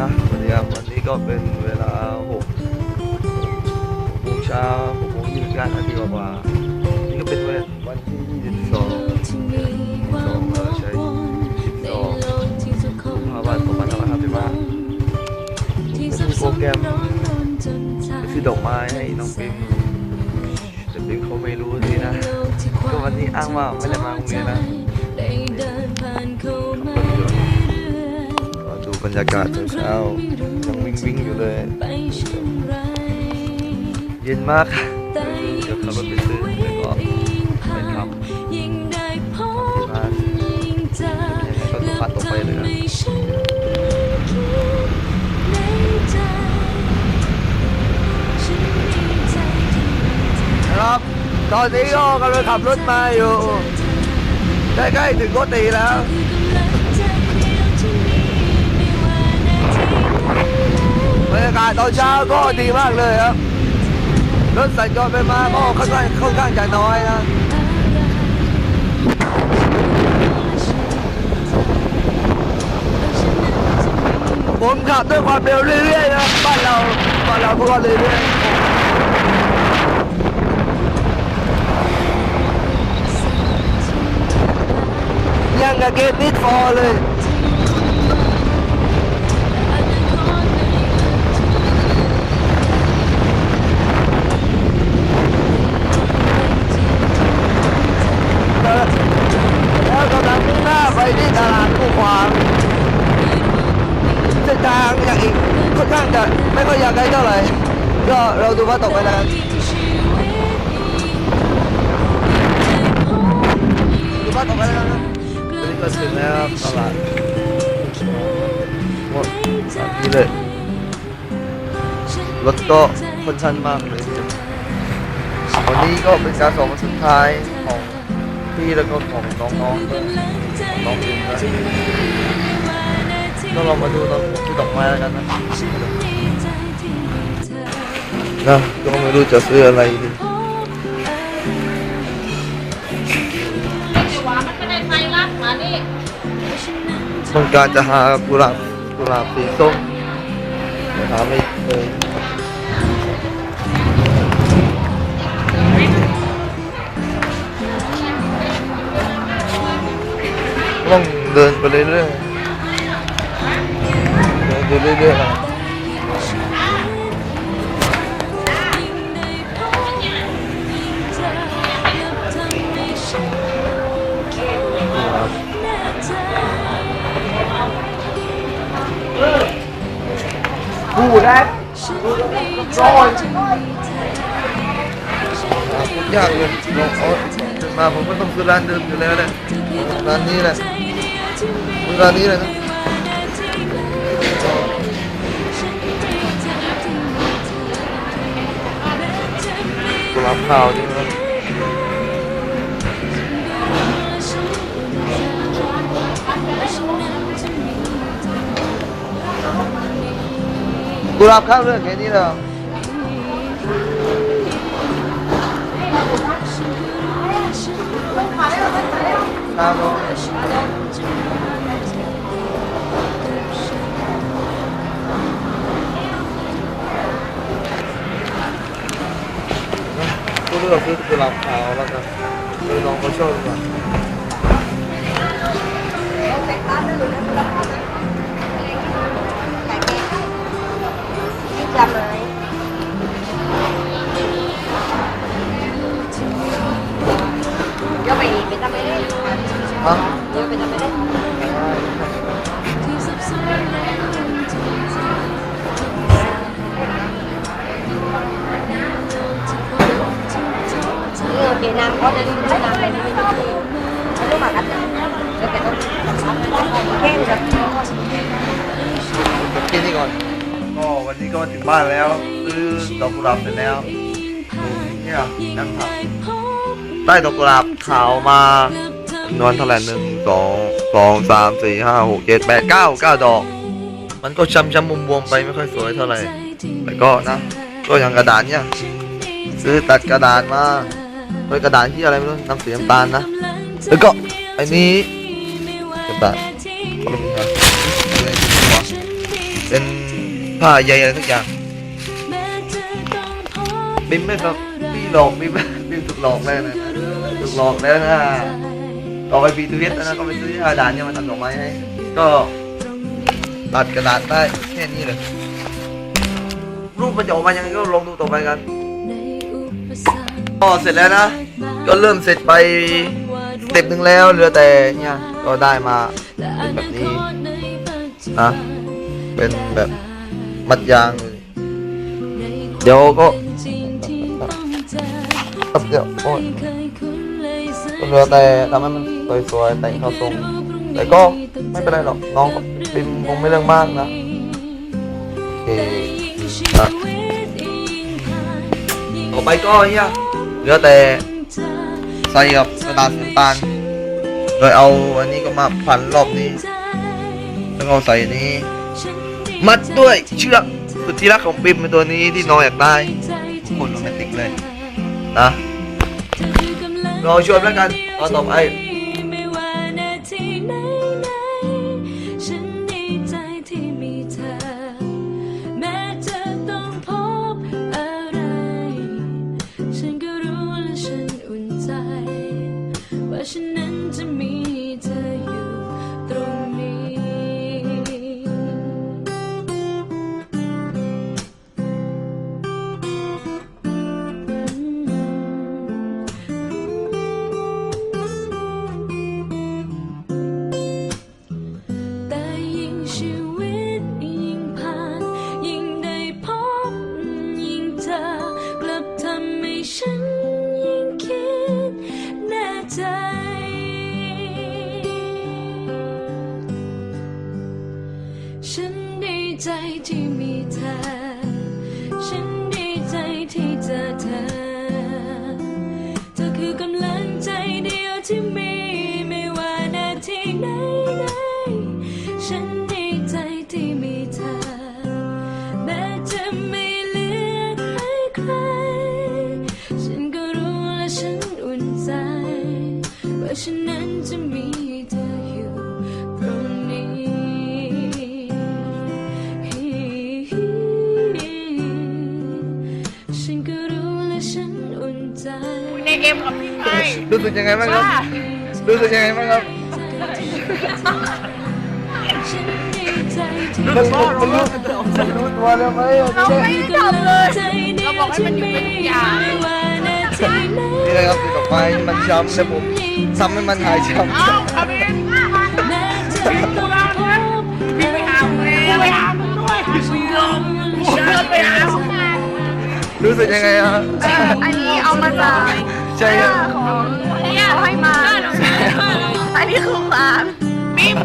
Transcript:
นะสวัสดีครับวันนี้ก็เป็นเวลาหกโมงเช้าหกโมงยี่สิบเก้านาทีกว่านี่ก็เป็นวันวันที่ยี่สิบสองสองเออใช่สิบสองกุมภาพันธ์สองพันห้าร้อยห้าสิบห้าโปรแกรมซื้อดอกไม้ให้น้องปิมแต่ปิมเขาไม่รู้สินะก็วันนี้อ้างว่าไม่ได้มาโรงเรียนนะ รรยากาศเช้ายังวิ่งวิ่งอยู่เลย เย็นมากค่ะเดี๋ยวขับรถไปซื้อแล้วก็ไปทำที่บ้านยังไงก็ต้องปัดตกไปเลยนะครับ ตอนนี้ก็กำลังขับรถมาอยู่ใกล้ๆถึงโกตีแล้วาศตอนเช้าก็ดีมากเลยครับ รถสัญจรไปมาก็ค่อนข้างค่อนข้างจะน้อยนะผมขับด้วยความเร็วเรื่อยๆนะบ้านเราบ้านเราพวกเราเรื่อยๆยังกับเกมนิดฟอเลย แล้วแล้วกำลังมุ่งหน้าไปที่ตลาดคู่ขวางเส้นทางอย่างอีกค่อนข้างจะไม่ค่อยอยากไกลเท่าไหร่ก็เราดูว่าตกไปแล้วดูว่าตกไปแล้วกันนี่ก็ถึงแล้วตลาดหมดแบบนี้เลยรถก็คนข้างมากเลยวันนี้ก็เป็นการสอบวันสุดท้ายของพี่แล้วก็ของน้องๆด้วยของน้องปิงด้วยก็ลองมาดูตอนที่ดอกไม้แล้วกันนะ นะก็ไม่รู้จะซื้ออะไรดีว่ามันไม่ได้ไฟลัดมานี่ต้องการจะหากุหลาบกุหลาบสีส้มแต่หาไม่เจอต้องเดินไปเรื่อย ผู้ได้ร้อนทุกอย่างเลยลองเอาเดินมาผมก็ต้องซื้อร้านเดิมอยู่แล้วแหละร้านนี้แหละซื้อร้านนี้เลยนะกุหลาบขาวจริง กุหลาบข้าวเรื่องแค่นี้เหรอครับก็เลือกซื้อกุหลาบขาวแล้วกันไปลองเขาชอบดูก่ แค่นี้ก่อน ก็วันนี้ก็ถึงบ้านแล้วซื้อดอกกุหลาบเสร็จแล้วเนี่ยนั่งทำได้ดอกกุหลาบขาวมาจำนวนเท่าไหร่หนึ่งสองสองสามสี่ห้าหกเจ็ดแปดเก้าเก้าดอก มันก็ช้ำช้ำบวมไปไม่ค่อยสวยเท่าไหร่แต่ก็นะก็อย่างกระดานเนี่ยซื้อตัดกระดานมาด้วยกระดานที่อะไรไม่รู้น้ำสีน้ำตาลนะแล้วก็อันนี้กระดาษ ผ้าใยอะไรสักอย่างบิมไม่ครับพี่หลอกบิมบิมถูกหลอกแล้วนะถูกหลอกแล้วนะต่อไปปีทูเวสนะก็ไปซื้ออาดานเนี่ยมาทำดอกไม้ให้ก็ตัดกระดาษได้แค่นี้เลยรูปมันจะออกมายังไงก็ลองดูต่อไปกันก็เสร็จแล้วนะ ก็เริ่มเสร็จไปสเต็ปหนึ่งแล้วเหลือแต่เนี่ยก็ได้มาเป็นแบบนี้นะเป็นแบบ มัดยางเลยเดี๋ยวก็ครับเดี๋ยวโอ้ยก็เหลือแต่ทำให้มันสวยๆแต่งเข้าทรงแต่ก็ไม่เป็นไรหรอกน้องก็เป็นคงไม่เรื่องมากนะโอเคอะต่อไปก็เนี่ยเหลือแต่ใส่กับกระดาษสีน้ำตาลโดยเอาอันนี้ก็มาพันรอบนี้แล้วก็เอาใส่นี้ มัดด้วยเชือกสุดที่รักของปิมเป็นตัวนี้ที่น้องอยากได้โคนโรแมนติกเลยนะรอชมแล้วกันตอนต่อไปฉันนั้นจะมี ใจ รู้สึกยังไงบ้างครับ รู้สึกยังไงบ้างครับฉันดีใจที่มันรู้มันรู้มันรู้ตัวแล้วไหมอะเราไม่ได้ทำเลยใจเดียวเราบอกให้มันอยู่เป็นทุกอย่างไม่ว่านาทีไหนนี่เลยครับติดต่อไปมันช้ำแล้วผมทำให้มันหายช้ำเอาคามินแม้จะต้องพบพี่ไปหามึงไปหามึงด้วยพี่ลงเดินไปหามึงรู้สึกยังไงอะอันนี้เอามาจากใช่ครับของ Sabi ko, ma'am. Babe,